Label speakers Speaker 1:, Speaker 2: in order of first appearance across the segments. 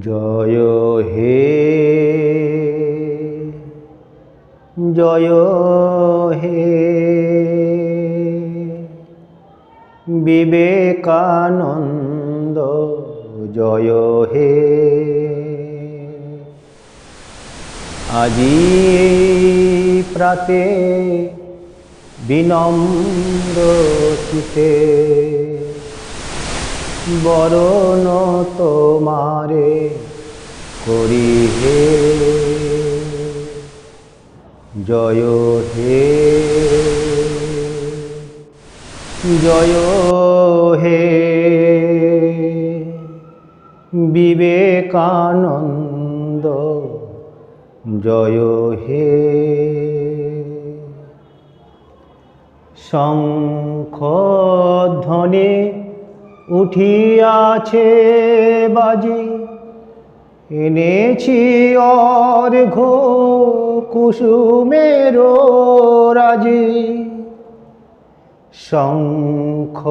Speaker 1: জয় হে। জয় হে। বিবেকানন্দ জয় হে। আজি প্রাতে বিনম্র চিতে বরণ তোমারে করি হে। জয় হে। জয় হে। বিবেকানন্দ। জয় হে। শঙ্খ ধ্বনি উঠিয়াছে বাজি। এনেছি অর অর্ঘ কুসুমের রাজি। শঙ্খ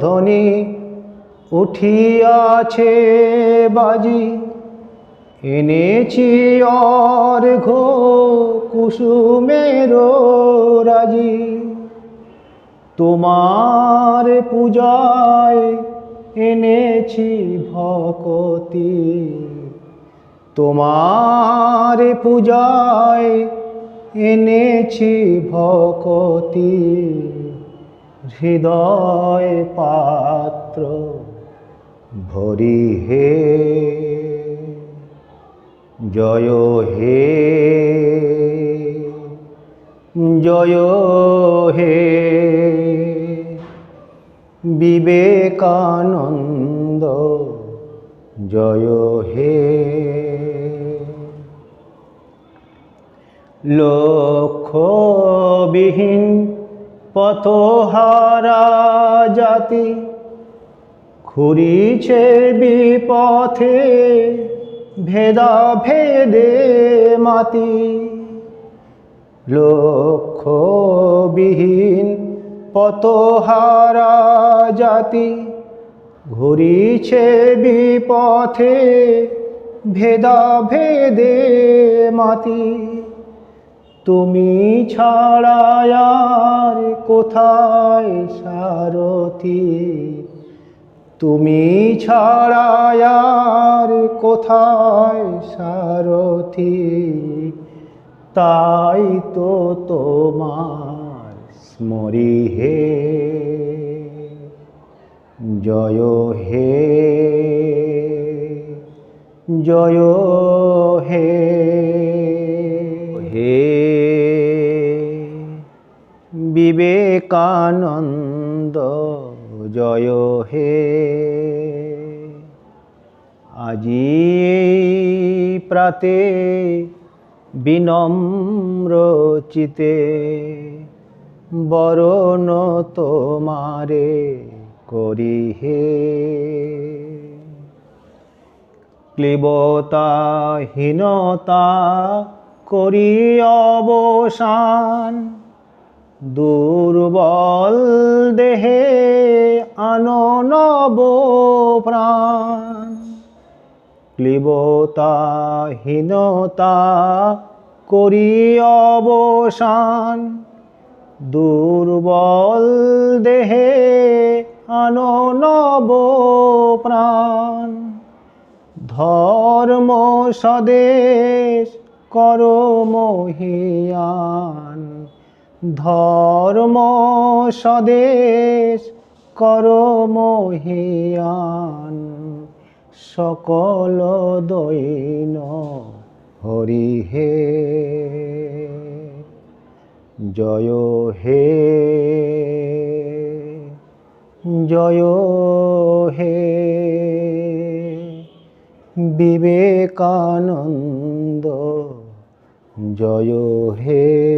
Speaker 1: ধ্বনি উঠিয়াছে বাজি। এনেছি অর্ঘ কুসুমের রাজি। তোমার পূজায় এনেছি ভকতি। তোমার পূজায় এনেছি ভকতি। হৃদয় পাত্র ভরি হে, জয় হে জয় হে। বিবেকানন্দ জয় হে। লক্ষ্যবিহীন পথহারা জাতি ঘুরিছে বিপথে ভেদা ভেদে মাতি। লক্ষ্যবিহীন পতহারা জাতি ঘুরিছে বিপথে ভেদা ভেদে মাতি। তুমি ছাড়ায়ার কোথায় সারথি? তুমি ছাড়ায়ার কোথায় সারথি? তাই তো তোমার স্মরি হে জয় হে জয় হে। হে বিবেকানন্দ জয় হে। আজি প্রাতে বিনম্র চিতে বরণ তোমারে করি হে। ক্লিবতাহীনতা করি অবসান দুর্বল দেহে আননব প্রাণ। ক্লিবতাহীনতা করি অবসান দুর্বল দেহে আননব প্রাণ। ধর্ম স্বদেশ কর মহিয়ান। ধর্ম স্বদেশ কর মহিয়ান। সকল দৈন হরি হে। জয় হে জয় হে। বিবেকানন্দ জয় হে।